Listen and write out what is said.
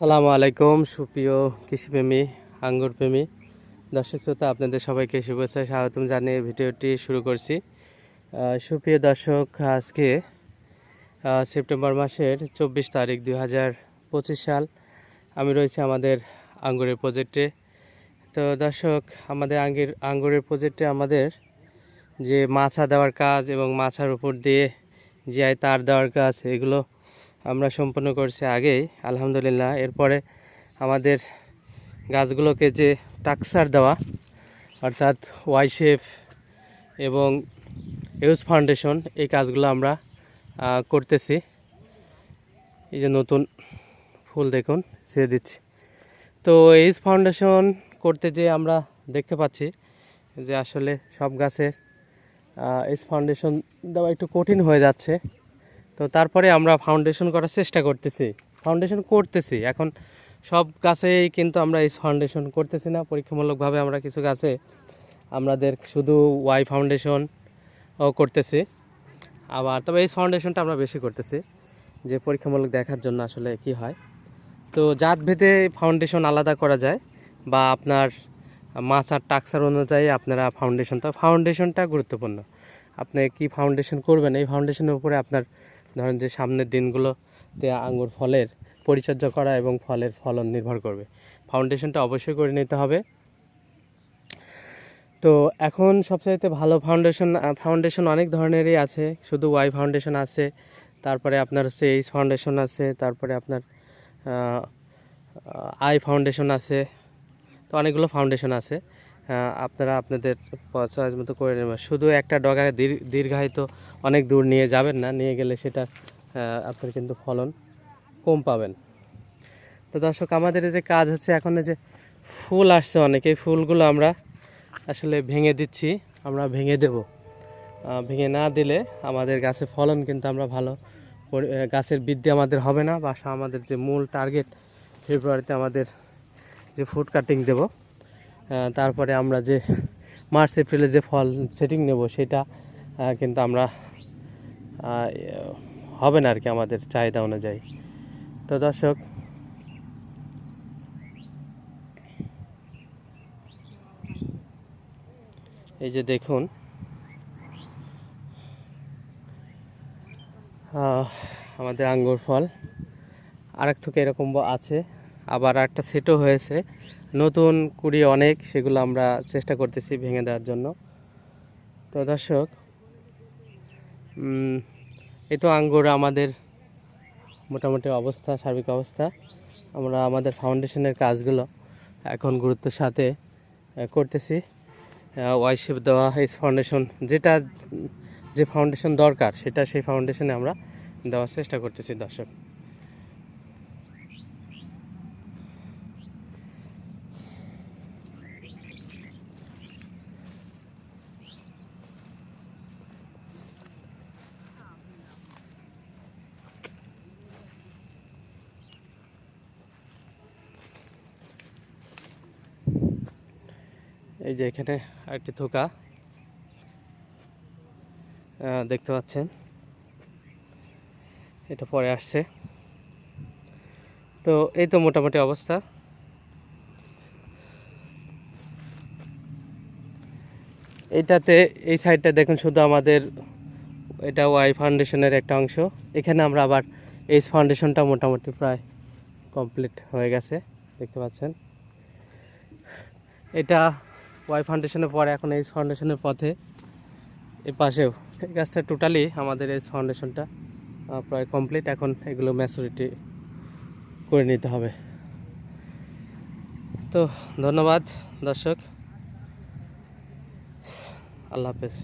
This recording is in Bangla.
সালামু আলাইকুম, সুপ্রিয় কৃষিপ্রেমী আঙ্গুর প্রেমী দর্শক শ্রোতা, আপনাদের সবাইকে শুভেচ্ছা, স্বাগতম জানিয়ে ভিডিওটি শুরু করছি। সুপ্রিয় দর্শক, আজকে সেপ্টেম্বর মাসের চব্বিশ তারিখ দুই হাজার পঁচিশ সাল আমি রয়েছি আমাদের আঙ্গুরের প্রজেক্টে। তো দর্শক, আমাদের আঙ্গির, আঙ্গুরের প্রজেক্টে আমাদের যে মাছা দেওয়ার কাজ এবং মাছার উপর দিয়ে জিআই তার দেওয়ার কাজ, এগুলো আমরা সম্পন্ন করছি আগেই আলহামদুলিল্লাহ। এরপরে আমাদের গাছগুলোকে যে টাকসার দেওয়া, অর্থাৎ ওয়াই শেপ এবং ইউজ ফাউন্ডেশন, এই কাজগুলো আমরা করতেছি। এই যে নতুন ফুল দেখুন, ছেড়ে দিচ্ছি। তো এইচ ফাউন্ডেশন করতে যে আমরা দেখতে পাচ্ছি যে আসলে সব গাছের এইচ ফাউন্ডেশন দেওয়া একটু কঠিন হয়ে যাচ্ছে। তো তারপরে আমরা ফাউন্ডেশন করার চেষ্টা করতেছি। ফাউন্ডেশন করতেছি। এখন সব গাছেই কিন্তু আমরা এই ফাউন্ডেশন করতেছি না। পরীক্ষামূলকভাবে আমরা কিছু গাছে আমাদের শুধু ওয়াই ফাউন্ডেশন ও করতেছি। আবার তবে এই ফাউন্ডেশনটা আমরা বেশি করতেছি, যে পরীক্ষামূলক দেখার জন্য আসলে কি হয়। তো জাত ভেদে ফাউন্ডেশন আলাদা করা যায় বা আপনার মাছার টাক্সার অনুযায়ী আপনারা ফাউন্ডেশনটা ফাউন্ডেশনটা গুরুত্বপূর্ণ। আপনি কি ফাউন্ডেশন করবেন? এই ফাউন্ডেশনের উপরে আপনার ধরেন যে সামনের দিনগুলোতে আঙ্গুর ফলের পরিচর্যা করা এবং ফলের ফলন নির্ভর করবে। ফাউন্ডেশনটা অবশ্যই করে নিতে হবে। তো এখন সবচাইতে ভালো ফাউন্ডেশন ফাউন্ডেশন অনেক ধরনেরই আছে। শুধু ওয়াই ফাউন্ডেশন আছে, তারপরে আপনার হচ্ছে এইচ ফাউন্ডেশন আছে, তারপরে আপনার আই ফাউন্ডেশন আছে। তো অনেকগুলো ফাউন্ডেশন আছে। আপনারা আপনাদের চয়েস মতো করে নেবেন। শুধু একটা ডগা দীর- দীর্ঘায়িত অনেক দূর নিয়ে যাবেন না, নিয়ে গেলে সেটা আপনার কিন্তু ফলন কম পাবেন। তো দর্শক, আমাদের যে কাজ হচ্ছে, এখন যে ফুল আসছে অনেক, এই ফুলগুলো আমরা আসলে ভেঙে দিচ্ছি, আমরা ভেঙে দেব। ভেঙে না দিলে আমাদের গাছে ফলন কিন্তু আমরা ভালো গাছের বৃদ্ধি আমাদের হবে না। বা আমাদের যে মূল টার্গেট ফেব্রুয়ারিতে আমাদের যে ফুড কাটিং দেব। তারপরে আমরা যে মার্চ, এপ্রিলে যে ফল সেটিং নেব সেটা কিন্তু আমরা হবে না আর কি আমাদের চাহিদা অনুযায়ী। তো দর্শক, এই যে দেখুন আমাদের আঙ্গুর ফল, আরেক থেকে এরকম আছে, আবার একটা সেটও হয়েছে। নতুন কুড়ি অনেক সেগুলো আমরা চেষ্টা করতেছি ভেঙে দেওয়ার জন্য। তো দর্শক এই তো আঙ্গুর আমাদের মোটামুটি অবস্থা, সার্বিক অবস্থা। আমরা আমাদের ফাউন্ডেশনের কাজগুলো এখন গুরুত্বের সাথে করতেছি। ওয়াই শেপ দেওয়া এই ফাউন্ডেশন যেটা, যে ফাউন্ডেশন দরকার, সেটা সেই ফাউন্ডেশনে আমরা দেওয়ার চেষ্টা করতেছি দর্শক। এই যে এখানে আরেকটি থোকা। দেখতে পাচ্ছেন। এটা পরে আসছে। তো এই তো মোটামুটি অবস্থা। এটাতে, এই সাইডটা দেখুন শুধু আমাদের, এটা ওয়াই ফাউন্ডেশনের একটা অংশ। এখানে আমরা আবার এইচ ফাউন্ডেশনটা মোটামুটি প্রায় কমপ্লিট হয়ে গেছে, দেখতে পাচ্ছেন। এটা ওয়াই ফাউন্ডেশনের পরে, এখন এই ফাউন্ডেশনের পথে, এ পাশেও। এই গাছটা টোটালি আমাদের এই ফাউন্ডেশনটা প্রায় কমপ্লিট এখন এগুলো ম্যাচুরিটি করে নিতে হবে। তো, ধন্যবাদ, দর্শক। আল্লাহ হাফেজ।